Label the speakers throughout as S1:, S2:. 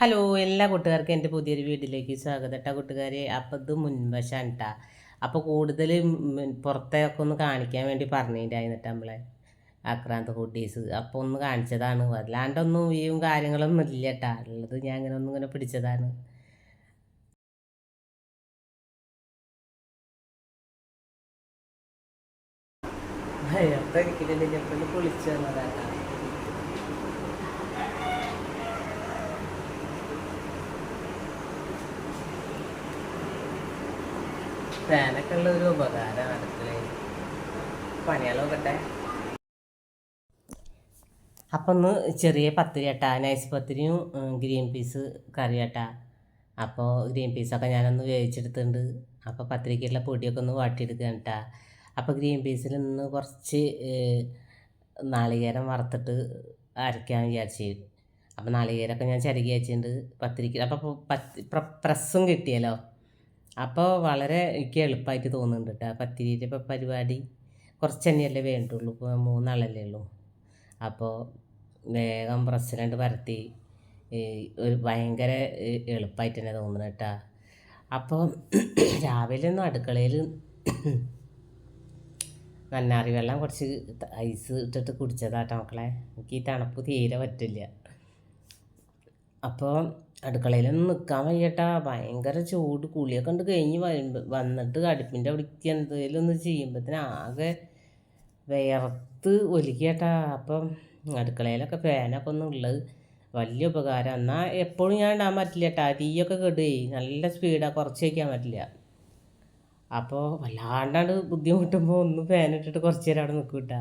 S1: Hello എല്ലാ കൂട്ടുകാർക്കും എന്റെ പുതിയൊരു വീട്ടിലേക്ക് സ്വാഗതം കേട്ടോ കൂട്ടുകാരെ. അപ്പോൾ ഇത് മുൻവശാണ് കേട്ടോ അപ്പോൾ കൂടുതൽ പുറത്തൊക്കെ ഒന്ന് കാണിക്കാൻ വേണ്ടി പറഞ്ഞിട്ടുണ്ടായിരുന്നിട്ട് നമ്മളെ ആക്രാന്ത കുട്ടീസ് അപ്പോൾ ഒന്ന് കാണിച്ചതാണ്. അല്ലാണ്ടൊന്നും വ്യൂവും കാര്യങ്ങളൊന്നും ഇല്ല കേട്ടോ ഉള്ളത് ഞാൻ ഇങ്ങനെ ഒന്നും ഇങ്ങനെ പിടിച്ചതാണ്. അപ്പം കുളിച്ചു വന്നതാണ് ഒരു അപ്പം ഒന്ന് ചെറിയ പത്തിരി കേട്ടാ നൈസ് പത്തിരിയും ഗ്രീൻ പീസ് കറി കേട്ടാ. അപ്പോൾ ഗ്രീൻ പീസൊക്കെ ഞാനൊന്ന് വേവിച്ചെടുത്തിട്ടുണ്ട്. അപ്പോൾ പത്തിരിക്കുള്ള പൊടിയൊക്കെ ഒന്ന് വാട്ടിയെടുക്കുക കേട്ടാ. അപ്പോൾ ഗ്രീൻ പീസിൽ നിന്ന് കുറച്ച് നാളികേരം വറുത്തിട്ട് അരയ്ക്കാൻ വിചാരിച്ചു. അപ്പോൾ നാളികേരമൊക്കെ ഞാൻ ചരുകി വെച്ചിട്ടുണ്ട് പത്തിരിക്ക്. അപ്പോൾ പ്രസ്സും കിട്ടിയല്ലോ? അപ്പോൾ വളരെ എനിക്ക് എളുപ്പമായിട്ട് തോന്നുന്നുണ്ട് കേട്ടോ പത്തിരിയുടെ ഇപ്പോൾ പരിപാടി കുറച്ച് തന്നെയല്ലേ വേണ്ടുള്ളൂ. ഇപ്പോൾ മൂന്നാളല്ലേ ഉള്ളൂ. അപ്പോൾ വേഗം പ്രസിഡന്റ് പരത്തി. ഒരു ഭയങ്കര എളുപ്പമായിട്ട് തന്നെ തോന്നുന്നു കേട്ടോ അപ്പോൾ രാവിലെ ഒന്നും അടുക്കളയിൽ നന്നാറി വെള്ളം കുറച്ച് ഐസ് ഇട്ടിട്ട് കുടിച്ചതാട്ടോ മക്കളെ. എനിക്ക് ഈ തണുപ്പ് തീരെ പറ്റില്ല. അപ്പോൾ അടുക്കളയിലൊന്നും നിൽക്കാൻ വയ്യട്ടാ. ഭയങ്കര ചൂട്. കുളിയൊക്കെ കണ്ട് കഴിഞ്ഞ് വന്നിട്ട് അടുപ്പിന്റെ അവിടേക്ക് എന്തെങ്കിലും ഒന്ന് ചെയ്യുമ്പോഴത്തേന് ആകെ വിയർത്ത് ഒലിക്കട്ടാ. അപ്പം അടുക്കളയിലൊക്കെ ഫാനൊക്കെ ഒന്നും ഉള്ളത് വലിയ ഉപകാരം. എന്നാൽ എപ്പോഴും ഞാൻ ഇടാൻ പറ്റില്ല കേട്ടാ തീയൊക്കെ കെടുകയെ നല്ല സ്പീഡാണ് കുറച്ച് വയ്ക്കാൻ പറ്റില്ല. അപ്പോൾ വല്ലാണ്ടാണ്ട് ബുദ്ധിമുട്ടുമ്പോൾ ഒന്ന് ഫാനിട്ടിട്ട് കുറച്ച് നേരം അവിടെ നിൽക്കും കേട്ടാ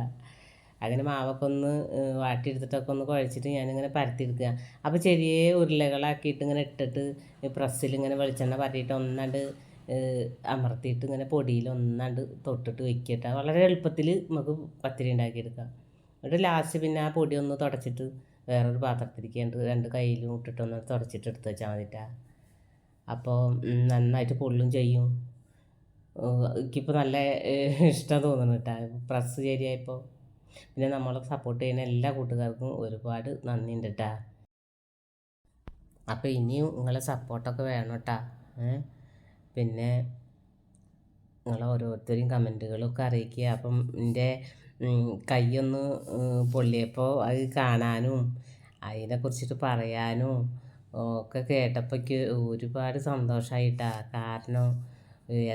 S1: അങ്ങനെ മാവൊക്കെ ഒന്ന് വാട്ടിയെടുത്തിട്ടൊക്കെ ഒന്ന് കുഴച്ചിട്ട് ഞാനിങ്ങനെ പരത്തിയെടുക്കുക. അപ്പോൾ ചെറിയ ഉരുളകളാക്കിയിട്ട് ഇങ്ങനെ ഇട്ടിട്ട് പ്രസ്സിൽ ഇങ്ങനെ വെളിച്ചെണ്ണ പരട്ടിയിട്ട് ഒന്നാണ്ട് അമർത്തിയിട്ട് ഇങ്ങനെ പൊടിയിൽ ഒന്നാണ്ട് തൊട്ടിട്ട് വെക്കിയിട്ട് വളരെ എളുപ്പത്തിൽ നമുക്ക് പത്തിരി ഉണ്ടാക്കിയെടുക്കാം. എന്നിട്ട് ലാസ്റ്റ് പിന്നെ ആ പൊടി ഒന്ന് തുടച്ചിട്ട് വേറൊരു പാത്രത്തിലേക്ക് രണ്ട് കയ്യിലും ഇട്ടിട്ട് ഒന്ന് തുടച്ചിട്ട് എടുത്ത് വെച്ചാൽ മതിട്ടാ അപ്പോൾ നന്നായിട്ട് പൊള്ളും ചെയ്യും. എനിക്കിപ്പോൾ നല്ല ഇഷ്ടം തോന്നുന്നു കേട്ടോ പ്രസ് ശരിയായപ്പോൾ പിന്നെ നമ്മളെ സപ്പോർട്ട് ചെയ്യുന്ന എല്ലാ കൂട്ടുകാർക്കും ഒരുപാട് നന്ദിയുണ്ട് കേട്ടാ അപ്പോൾ ഇനിയും നിങ്ങളെ സപ്പോർട്ടൊക്കെ വേണം കേട്ടാ പിന്നെ നിങ്ങൾ ഓരോരുത്തരും കമന്റുകളൊക്കെ അറിയിക്കുക. അപ്പം എന്റെ കൈയൊന്ന് പൊള്ളിയപ്പോൾ അത് കാണാനും അതിനെക്കുറിച്ചിട്ട് പറയാനും ഒക്കെ കേട്ടപ്പോൾ ഒരുപാട് സന്തോഷമായിട്ടാ കാരണം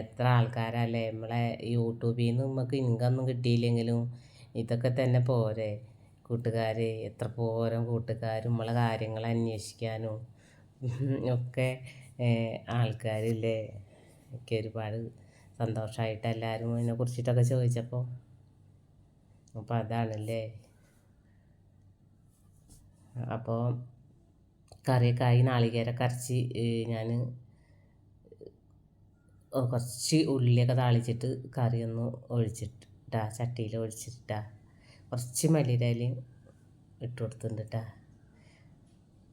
S1: എത്ര ആൾക്കാരല്ലേ നമ്മളെ യൂട്യൂബിൽ നിന്ന് നമുക്ക് ഇൻകം ഒന്നും കിട്ടിയില്ലെങ്കിലും ഇതൊക്കെ തന്നെ പോരെ. കൂട്ടുകാർ എത്ര പോരം കൂട്ടുകാരും നമ്മളെ കാര്യങ്ങൾ അന്വേഷിക്കാനും ഒക്കെ ആൾക്കാരില്ലേ? ഒക്കെ ഒരുപാട് സന്തോഷമായിട്ട് എല്ലാവരും അതിനെ കുറിച്ചിട്ടൊക്കെ ചോദിച്ചപ്പോൾ അപ്പോൾ അതാണല്ലേ. അപ്പോൾ കറിയൊക്കെ നാളികേര അരച്ച് ഞാൻ കുറച്ച് ഉള്ളിയൊക്കെ താളിച്ചിട്ട് കറിയൊന്ന് ഒഴിച്ചിട്ട് ഇട്ടാ ചട്ടിയിൽ ഒഴിച്ചിട്ടാ. കുറച്ച് മല്ലിരലി ഇട്ട് കൊടുത്തിട്ടുണ്ട് കേട്ടാ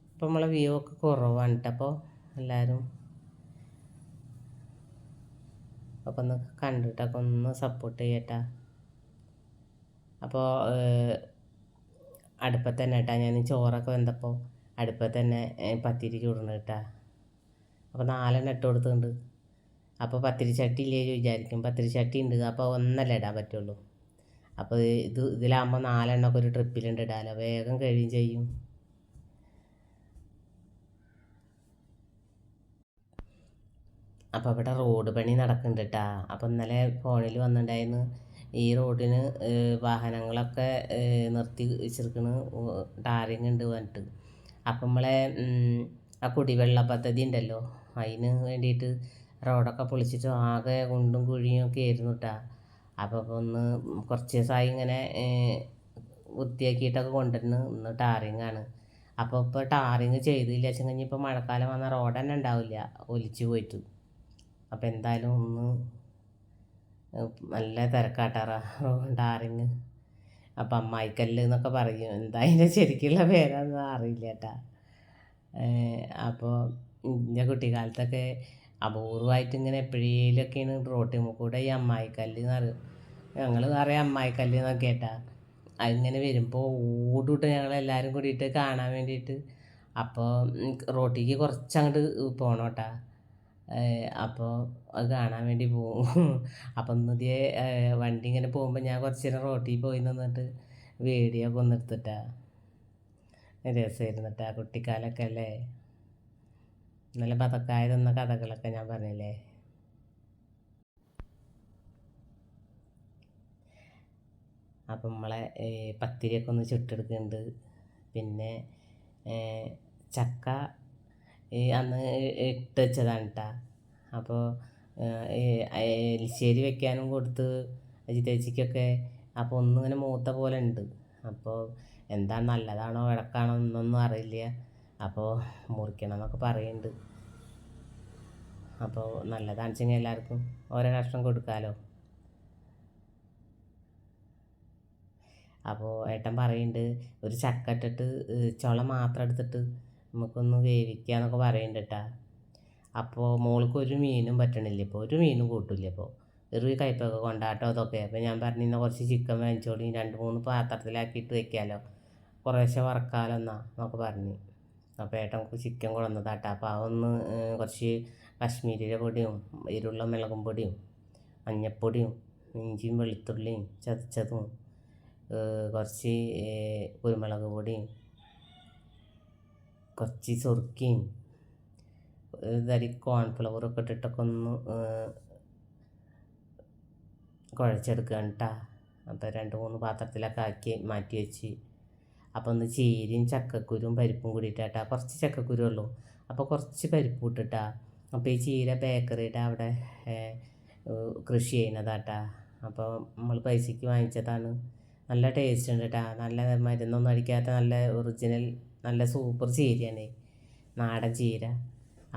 S1: അപ്പോൾ നമ്മളെ വ്യൂ ഒക്കെ കുറവാണ് അപ്പോൾ എല്ലാവരും അപ്പോൾ ഒന്ന് കണ്ടിട്ടൊക്കെ ഒന്ന് സപ്പോർട്ട് ചെയ്യട്ടാ അപ്പോൾ അടുപ്പത്ത് തന്നെ കേട്ടാ ഞാൻ ചോറൊക്കെ വെന്തപ്പോൾ അടുപ്പത്ത് തന്നെ പത്തിരി ചൂടണ കേട്ടാ അപ്പോൾ നാലെണ്ണം ഇട്ട് കൊടുത്തിട്ടുണ്ട്. അപ്പോൾ പത്തിരി ചട്ടി ഇല്ലേ വിചാരിക്കും. പത്തിരി ചട്ടി ഉണ്ട്. അപ്പോൾ ഒന്നല്ല ഇടാൻ പറ്റുള്ളൂ. അപ്പോൾ ഇത് ഇതിലാകുമ്പോൾ നാലെണ്ണമൊക്കെ ഒരു ട്രിപ്പിലുണ്ട് ഇടാലോ വേഗം കഴിയും ചെയ്യും. അപ്പോൾ ഇവിടെ റോഡ് പണി നടക്കുന്നുണ്ട് കേട്ടാ. അപ്പോൾ ഇന്നലെ ഫോണിൽ വന്നിട്ടുണ്ടായിരുന്നു. ഈ റോഡിന് വാഹനങ്ങളൊക്കെ നിർത്തി വെച്ചിരിക്കണ. ടാറിങ് ഉണ്ട് വന്നിട്ട് അപ്പം നമ്മളെ ആ കുടിവെള്ള പദ്ധതി ഉണ്ടല്ലോ. അതിന് വേണ്ടിയിട്ട് റോഡൊക്കെ പൊളിച്ചിട്ട് ആകെ കുണ്ടും കുഴിയും ആയിരുന്നു കേട്ടോ അപ്പോൾ ഒന്ന് കുറച്ച് ദിവസമായി ഇങ്ങനെ വൃത്തിയാക്കിയിട്ടൊക്കെ കൊണ്ടുവരുന്നു ഇന്ന് ആണ്. അപ്പോൾ ഇപ്പോൾ ടാറിങ് ചെയ്തില്ല വെച്ചാൽ കഴിഞ്ഞ് ഇപ്പോൾ മഴക്കാലം വന്നാൽ റോഡ് തന്നെ ഉണ്ടാവില്ല ഒലിച്ച് പോയിട്ട്. അപ്പോൾ എന്തായാലും ഒന്ന് നല്ല തിരക്കാട്ടാറ ടാറിങ്. അപ്പം അമ്മായിക്കല്ല് എന്നൊക്കെ പറയും. എന്താ അതിന്റെ ശരിക്കുള്ള പേരാണെന്ന് അറിയില്ല കേട്ടാ അപ്പോൾ എന്റെ കുട്ടിക്കാലത്തൊക്കെ അപൂർവമായിട്ട് ഇങ്ങനെ എപ്പോഴേലൊക്കെയാണ് റോട്ടിൽ കൂടെ ഈ അമ്മായിക്കല്ല് എന്ന് പറയും ഞങ്ങൾ പറയാം അമ്മായിക്കല്ല് എന്നൊക്കെ കേട്ടാ. അതിങ്ങനെ വരുമ്പോൾ ഓടിട്ട് ഞങ്ങൾ എല്ലാവരും കൂടിയിട്ട് കാണാൻ വേണ്ടിയിട്ട്. അപ്പോൾ റോട്ടിക്ക് കുറച്ച് അങ്ങോട്ട് പോകണം കേട്ടാ അപ്പോൾ അത് കാണാൻ വേണ്ടി പോകും അപ്പം ഇന്നതേ വണ്ടി ഇങ്ങനെ പോകുമ്പോൾ ഞാൻ കുറച്ച് നേരം റോട്ടിൽ പോയി നിന്നിട്ട് വീഡിയോ ഒക്കെ ഒന്ന് എടുത്തിട്ടാ. രസമായിരുന്നിട്ടാ കുട്ടിക്കാലൊക്കെ അല്ലേ? നല്ല പതക്കായ തന്ന കഥകളൊക്കെ ഞാൻ പറഞ്ഞില്ലേ? അപ്പം നമ്മളെ പത്തിരിയൊക്കെ ഒന്ന് ചുട്ടെടുക്കുന്നുണ്ട്. പിന്നെ ചക്ക അന്ന് ഇട്ട് വെച്ചതാണ് കേട്ടോ അപ്പോൾ എലിശ്ശേരി വെക്കാനും കൊടുത്ത് അജിതേച്ചിക്കൊക്കെ അപ്പോൾ ഒന്നിങ്ങനെ മൂത്ത പോലെ ഉണ്ട്. അപ്പോൾ എന്താ നല്ലതാണോ ഇടക്കാണോ എന്നൊന്നും അറിയില്ല. അപ്പോൾ മുറിക്കണം എന്നൊക്കെ പറയുന്നുണ്ട് അപ്പോൾ നല്ലതാണെന്ന് വെച്ചെങ്കിൽ എല്ലാവർക്കും ഓരോ കഷ്ണം കൊടുക്കാമല്ലോ അപ്പോൾ ഏട്ടൻ പറയുന്നുണ്ട് ഒരു ചക്ക ഇട്ടിട്ട് ചുള മാത്രം എടുത്തിട്ട് നമുക്കൊന്ന് വേവിക്കുക എന്നൊക്കെ പറയുന്നുണ്ട് കേട്ടാ അപ്പോൾ മോൾക്ക് ഒരു മീനും പറ്റണില്ല ഇപ്പോൾ ഒരു മീനും കൂട്ടില്ല ഇപ്പോൾ ഒരു കൈപ്പൊക്കെ കൊണ്ടാട്ടോ അതൊക്കെ അപ്പോൾ ഞാൻ പറഞ്ഞിരുന്ന കുറച്ച് ചിക്കൻ വാങ്ങിച്ചോളി രണ്ട് മൂന്ന് പാത്രത്തിലാക്കിയിട്ട് വെക്കാമല്ലോ കുറേശ്ശെ വറക്കാലോ എന്നാ എന്നൊക്കെ പറഞ്ഞു. അപ്പോൾ ഏട്ടൻ ചിക്കൻ കൊണ്ടുവന്നതാട്ടോ. അപ്പോൾ അതൊന്ന് കുറച്ച് കശ്മീരിയുടെ പൊടിയും ഇരുള്ള മുളകും പൊടിയും മഞ്ഞപ്പൊടിയും ഇഞ്ചിയും വെളുത്തുള്ളിയും ചതച്ചതും കുറച്ച് കുരുമുളക് പൊടിയും കുറച്ച് സുറുക്കിയും ഇതരി തരി കോൺഫ്ലവറൊക്കെ ഇട്ടിട്ടൊക്കെ ഒന്ന് കുഴച്ചെടുക്കുക കേട്ടോ അപ്പോൾ രണ്ട് മൂന്ന് പാത്രത്തിലൊക്കെ ആക്കി മാറ്റി വെച്ച് അപ്പോൾ ഒന്ന് ചീരയും ചക്കക്കുരും പരിപ്പും കൂടിയിട്ടാട്ടാ. കുറച്ച് ചക്കക്കുരു ഉള്ളൂ. അപ്പോൾ കുറച്ച് പരിപ്പ് ഇട്ടിട്ടാ. അപ്പോൾ ഈ ചീര ബേക്കറിയുടെ അവിടെ കൃഷി ചെയ്യുന്നതാട്ടാ. അപ്പോൾ നമ്മൾ പൈസയ്ക്ക് വാങ്ങിച്ചതാണ്. നല്ല ടേസ്റ്റ് ഉണ്ട് കേട്ടോ നല്ല മരുന്നൊന്നും അടിക്കാത്ത നല്ല ഒറിജിനൽ നല്ല സൂപ്പർ ചീരയാണ്. നാടൻ ചീര.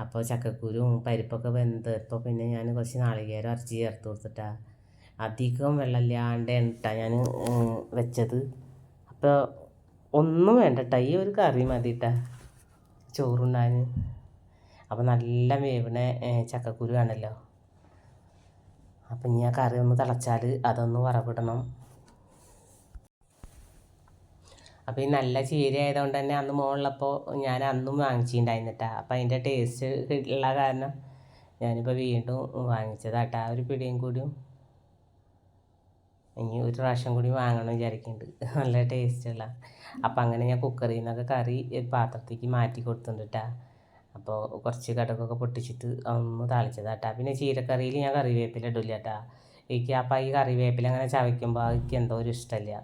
S1: അപ്പോൾ ചക്കക്കുരും പരിപ്പൊക്കെ വെന്ത് ഇപ്പോൾ പിന്നെ ഞാൻ കുറച്ച് നാളികേരം അരച്ച് ചേർത്ത് കൊടുത്തിട്ടാ. അധികം വെള്ളമില്ലാണ്ട് കേട്ടാ ഞാൻ വെച്ചത്. അപ്പോൾ ഒന്നും വേണ്ട ഈ ഒരു കറി മതി കേട്ടാ ചോറുണ്ണാൻ അപ്പോൾ നല്ല വേവണ ചക്കക്കുരു ആണല്ലോ അപ്പം ഇനി ആ കറി ഒന്ന് തിളച്ചാൽ അതൊന്ന് വറവിടണം. അപ്പോൾ ഈ നല്ല ചീര ആയതുകൊണ്ട് തന്നെ അന്ന് മുകളിലപ്പോൾ ഞാൻ അന്നും വാങ്ങിച്ചിട്ടുണ്ടായിരുന്നിട്ടാ അപ്പോൾ അതിന്റെ ടേസ്റ്റ് ഉള്ള കാരണം ഞാനിപ്പോൾ വീണ്ടും വാങ്ങിച്ചതാട്ടാ. ഒരു പിടിയും കൂടിയും. ഇനി ഒരു പ്രാവശ്യം കൂടി വാങ്ങണം വിചാരിക്കുന്നുണ്ട് നല്ല ടേസ്റ്റുള്ള അപ്പം അങ്ങനെ ഞാൻ കുക്കറിൽ നിന്നൊക്കെ കറി പാത്രത്തേക്ക് മാറ്റി കൊടുത്തിട്ടുണ്ട് അപ്പോൾ കുറച്ച് കടുകൊക്കെ പൊട്ടിച്ചിട്ട് ഒന്ന് താളിച്ചതാട്ടാ പിന്നെ ചീരക്കറിയിൽ ഞാൻ കറിവേപ്പില ഇടില്ല കേട്ടാ എനിക്ക് അപ്പം ഈ കറിവേപ്പില അങ്ങനെ ചവയ്ക്കുമ്പോൾ എനിക്ക് എന്തോ ഒരു ഇഷ്ടമില്ല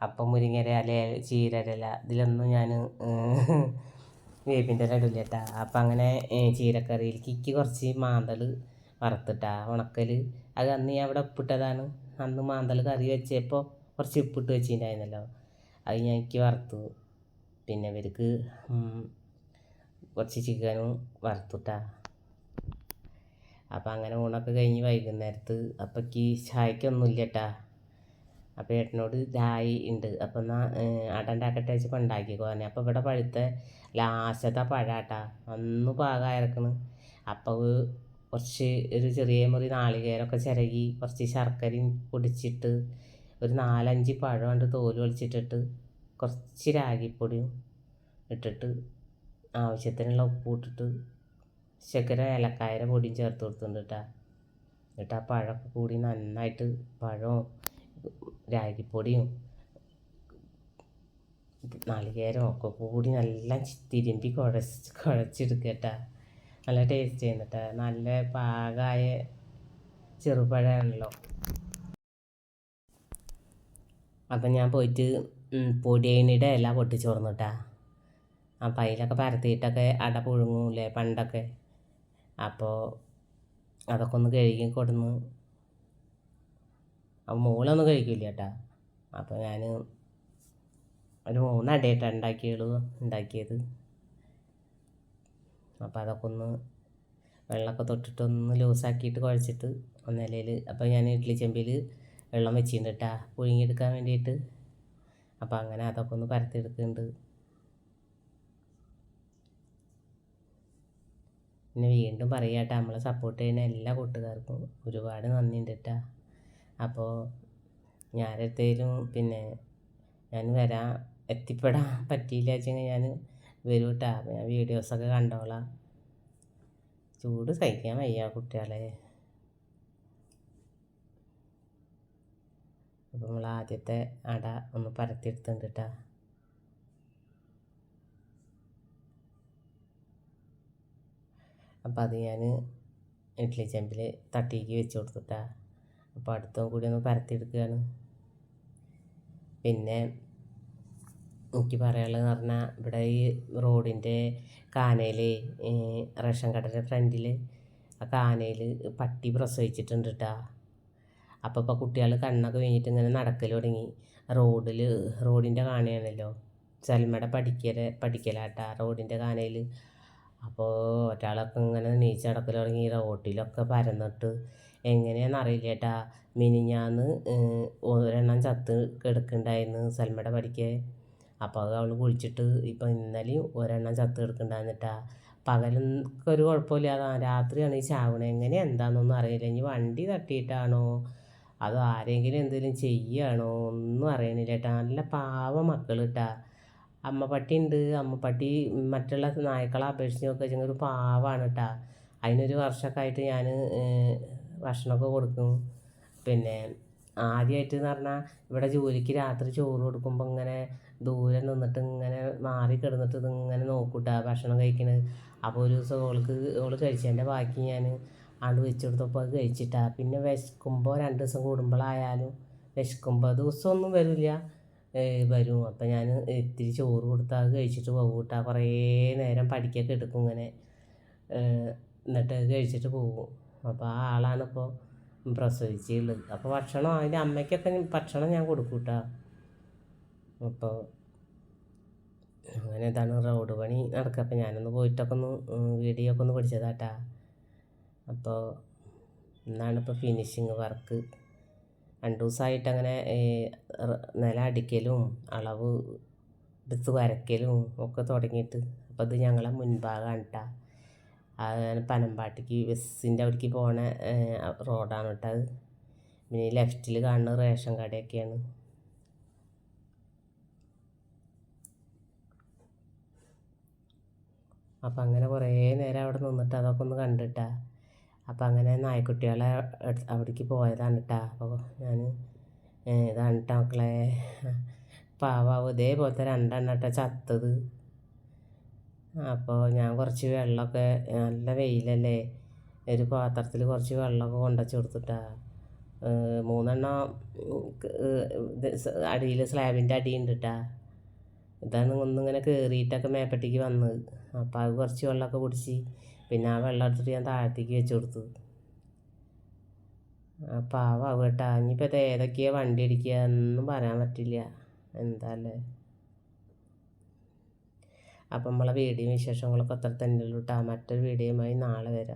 S1: അപ്പം മുരിങ്ങയില അല്ലെ ചീരയില ഇതിലൊന്നും ഞാൻ വേപ്പിന്റെ ഇടില്ല കേട്ടാ അപ്പം അങ്ങനെ ചീരക്കറിയിലേക്ക് എനിക്ക് കുറച്ച് മാന്തൾ വറുത്തിട്ടാ ഉണക്കൽ അത് അന്ന് ഞാൻ അവിടെ ഉപ്പിട്ടതാണ്. അന്ന് മാന്തൽ കറി വെച്ചപ്പോൾ കുറച്ച് ഉപ്പിട്ട് വെച്ചിട്ടുണ്ടായിരുന്നല്ലോ. അത് ഞാൻ എനിക്ക് വറുത്തു. പിന്നെ ഇവർക്ക് കുറച്ച് ചിക്കനും വറുത്തുട്ടാ. അപ്പം അങ്ങനെ ഊണൊക്കെ കഴിഞ്ഞ് വൈകുന്നേരത്ത് അപ്പക്ക് ചായക്കൊന്നുമില്ല കേട്ടാ അപ്പോൾ ഏട്ടനോട് ചായ ഉണ്ട്. അപ്പം എന്നാൽ അട ഉണ്ടാക്കട്ടെ വെച്ചപ്പോൾ ഉണ്ടാക്കിക്കോ പറഞ്ഞു. അപ്പോൾ ഇവിടെ പഴുത്ത ലാസ്റ്റത്തെ പഴാട്ടാ. അന്ന് ഇറക്കണ് അപ്പോൾ കുറച്ച് ഒരു ചെറിയ മുറി നാളികേരമൊക്കെ ചിരകി കുറച്ച് ശർക്കരയും പൊടിച്ചിട്ട് ഒരു നാലഞ്ച് പഴം കൊണ്ട് തോൽ വലിച്ചിട്ടിട്ട് കുറച്ച് രാഗിപ്പൊടിയും ഇട്ടിട്ട് ആവശ്യത്തിനുള്ള ഉപ്പ് ഇട്ടിട്ട് ശർക്കര ഏലക്കായയുടെ പൊടിയും ചേർത്ത് കൊടുത്തിട്ടുണ്ട് കേട്ടോ എന്നിട്ട് ആ പഴമൊക്കെ കൂടി നന്നായിട്ട് പഴവും രാഗിപ്പൊടിയും നാളികേരവും ഒക്കെ കൂടി നല്ല തിരുമ്പി കുഴച്ച് കുഴച്ചെടുക്കുക നല്ല ടേസ്റ്റ് ചെയ്യുന്നുണ്ട്. നല്ല പാകമായ ചെറുപഴമാണല്ലോ. അപ്പം ഞാൻ പോയിട്ട് പൊടിയണിയുടെ ഇല പൊട്ടിച്ചു തുറന്നിട്ടാ അപ്പം അതിലൊക്കെ പരത്തിയിട്ടൊക്കെ അട പുഴുങ്ങൂലേ പണ്ടൊക്കെ. അപ്പോൾ അതൊക്കെ ഒന്ന് കഴുകി കൊടുന്ന് അപ്പം മോളൊന്നും കഴിക്കില്ല കേട്ടാ അപ്പോൾ ഞാൻ ഒരു മൂന്നടയായിട്ടാണ് ഉണ്ടാക്കിയുള്ളൂ ഉണ്ടാക്കിയത്. അപ്പോൾ അതൊക്കെ ഒന്ന് വെള്ളമൊക്കെ തൊട്ടിട്ടൊന്ന് ലൂസാക്കിയിട്ട് കുഴച്ചിട്ട് ഒന്നിലയിൽ അപ്പോൾ ഞാൻ ഇഡ്ഡലി ചെമ്പിൽ വെള്ളം വെച്ചിട്ടുണ്ട് കേട്ടാ പുഴുങ്ങിയെടുക്കാൻ വേണ്ടിയിട്ട്. അപ്പോൾ അങ്ങനെ അതൊക്കെ ഒന്ന് പരത്തിയെടുക്കുന്നുണ്ട് പിന്നെ വീണ്ടും പറയാട്ടാ നമ്മളെ സപ്പോർട്ട് ചെയ്യുന്ന എല്ലാ കൂട്ടുകാർക്കും ഒരുപാട് നന്ദിയുണ്ട് അപ്പോൾ ഞാനെത്തേലും പിന്നെ ഞാൻ വരാൻ എത്തിപ്പെടാൻ പറ്റിയില്ല വെച്ചെങ്കിൽ ഞാൻ വരും കേട്ടോ ഞാൻ വീഡിയോസൊക്കെ കണ്ടോളാം. ചൂട് സഹിക്കാൻ വയ്യ കുട്ടികളെ. അപ്പോൾ നമ്മൾ ആദ്യത്തെ അട ഒന്ന് പരത്തിയെടുത്തുണ്ട് കേട്ടാ അപ്പം അത് ഞാൻ ഇഡ്ഡലി ചെമ്പിൽ തട്ടിക്ക് വെച്ച് കൊടുത്തിട്ടാ. അപ്പോൾ അടുത്തും കൂടി ഒന്ന് പരത്തിയെടുക്കുകയാണ് പിന്നെ എനിക്ക് പറയാനുള്ളതെന്ന് പറഞ്ഞാൽ ഇവിടെ ഈ റോഡിന്റെ കാനയിൽ റേഷൻ കടയുടെ ഫ്രണ്ടിൽ ആ കാനയിൽ പട്ടി പ്രസവിച്ചിട്ടുണ്ട് കേട്ടോ അപ്പോൾ ഇപ്പോൾ കുട്ടികൾ കണ്ണൊക്കെ വീണിട്ട് ഇങ്ങനെ നടക്കൽ തുടങ്ങി. റോഡിൽ റോഡിന്റെ കാനയാണല്ലോ. സൽമയുടെ പഠിക്കൽ പഠിക്കലാട്ടാ റോഡിന്റെ കാനയിൽ. അപ്പോൾ ഒരാളൊക്കെ ഇങ്ങനെ നീച്ച് നടക്കൽ തുടങ്ങി. റോട്ടിലൊക്കെ പരന്നിട്ട് എങ്ങനെയാണെന്ന് അറിയില്ല ചേട്ടാ മിനിഞ്ഞാന്ന് ഒരെണ്ണം ചത്ത് കിടക്കുന്നുണ്ടായിരുന്നു സൽമയുടെ പഠിക്കേ അപ്പോൾ അത് അവൾ കുളിച്ചിട്ട് ഇപ്പം ഇന്നലെയും ഒരെണ്ണം ചത്ത് കിടക്കുന്നുണ്ടായിരുന്നിട്ടാ പകലൊക്കെ ഒരു കുഴപ്പമില്ലാതെ രാത്രിയാണ് ഈ ചാവണേ. എങ്ങനെ എന്താണെന്നൊന്നും അറിയില്ല. ഇനി വണ്ടി തട്ടിയിട്ടാണോ? അതോ ആരെങ്കിലും എന്തെങ്കിലും ചെയ്യുകയാണോ ഒന്നും അറിയണില്ല കേട്ടാ. നല്ല പാവ മക്കൾ കേട്ടാ. അമ്മപ്പട്ടി ഉണ്ട് അമ്മപ്പട്ടി മറ്റുള്ള നായ്ക്കളെ അപേക്ഷിച്ച് നോക്കുക ഒരു പാവാണ് കേട്ടാ. അതിനൊരു വർഷമൊക്കെ ആയിട്ട് ഞാൻ ഭക്ഷണമൊക്കെ കൊടുക്കും. പിന്നെ ആദ്യമായിട്ട് എന്ന് പറഞ്ഞാൽ ഇവിടെ ജോലിക്ക് രാത്രി ചോറ് കൊടുക്കുമ്പോൾ ഇങ്ങനെ ദൂരെ നിന്നിട്ട് ഇങ്ങനെ മാറി കിടന്നിട്ട് ഇതിങ്ങനെ നോക്കൂട്ടാ ഭക്ഷണം കഴിക്കണത്. അപ്പോൾ ഒരു ദിവസം ഓൾക്ക് ഓൾ കഴിച്ചതിന്റെ ബാക്കി ഞാൻ ആണ്ട് വെച്ച് കൊടുത്തപ്പോൾ അത് കഴിച്ചിട്ടാ. പിന്നെ വിശക്കുമ്പോൾ രണ്ട് ദിവസം കൂടുമ്പോഴായാലും വിശക്കുമ്പോൾ ദിവസമൊന്നും വരില്ല. വരും. അപ്പം ഞാൻ ഇത്തിരി ചോറ് കൊടുത്താൽ അത് കഴിച്ചിട്ട് പോകും കുറേ നേരം പഠിക്കൊക്കെ എടുക്കും ഇങ്ങനെ. എന്നിട്ട് കഴിച്ചിട്ട് പോകും. അപ്പോൾ ആ ആളാണിപ്പോൾ പ്രസവിച്ചുള്ളത്. അപ്പോൾ ഭക്ഷണം അതിന്റെ അമ്മയ്ക്കൊക്കെ ഭക്ഷണം ഞാൻ കൊടുക്കും കേട്ടോ അപ്പോൾ അങ്ങനെ ഇതാണ് റോഡ് പണി നടക്കുക. അപ്പോൾ ഞാനൊന്ന് പോയിട്ടൊക്കെ ഒന്ന് വീഡിയോ ഒക്കെ ഒന്ന് പിടിച്ചതാട്ടാ. അപ്പോൾ ഇന്നാണ് ഇപ്പോൾ ഫിനിഷിങ് വർക്ക് രണ്ട് ദിവസമായിട്ട് അങ്ങനെ നില അടിക്കലും അളവ് എടുത്ത് വരയ്ക്കലും ഒക്കെ തുടങ്ങിയിട്ട്. അപ്പോൾ ഇത് ഞങ്ങളെ മുൻഭാഗമാണ് കേട്ടോ. അത് പനമ്പാട്ടിക്ക് ബസ്സിന്റെ അവിടേക്ക് പോണ റോഡാണ് കേട്ടോ അത് പിന്നെ ലെഫ്റ്റിൽ കാണുന്ന റേഷൻ കടയൊക്കെയാണ്. അപ്പം അങ്ങനെ കുറേ നേരം അവിടെ നിന്നിട്ട് അതൊക്കെ ഒന്ന് കണ്ടിട്ടാ. അപ്പം അങ്ങനെ നായ്ക്കുട്ടികളെ അവിടേക്ക് പോയതാണ് കേട്ടോ അപ്പോൾ ഞാൻ ഇതാണ് കേട്ടോ മക്കളെ. പാവാവും ഇതേപോലത്തെ രണ്ടെണ്ണം കേട്ടോ ചത്തത്. അപ്പോൾ ഞാൻ കുറച്ച് വെള്ളമൊക്കെ നല്ല വെയിലല്ലേ. ഒരു പാത്രത്തിൽ കുറച്ച് വെള്ളമൊക്കെ കൊണ്ടുവച്ച് കൊടുത്തിട്ടാ. മൂന്നെണ്ണം അടിയിൽ സ്ലാബിന്റെ അടിയുണ്ട് കേട്ടാ ഇതാണ് ഒന്നിങ്ങനെ കയറിയിട്ടൊക്കെ മേപ്പട്ടിക്ക് വന്നത്. അപ്പോൾ അത് കുറച്ച് വെള്ളമൊക്കെ കുടിച്ച് പിന്നെ ആ വെള്ളം എടുത്തിട്ട് ഞാൻ താഴത്തേക്ക് വെച്ച് കൊടുത്തു. പാവാവും കേട്ടാ. ഇനിയിപ്പോൾ ഇത് ഏതൊക്കെയാണ് വണ്ടി അടിക്കുക എന്നും പറയാൻ പറ്റില്ല. എന്താല്ലേ അപ്പം നമ്മളെ വീഡിയോ വിശേഷങ്ങളൊക്കെ അത്ര തന്നെ ഉള്ളൂ കേട്ടോ മറ്റൊരു വീഡിയോയുമായി നാളെ വരാം.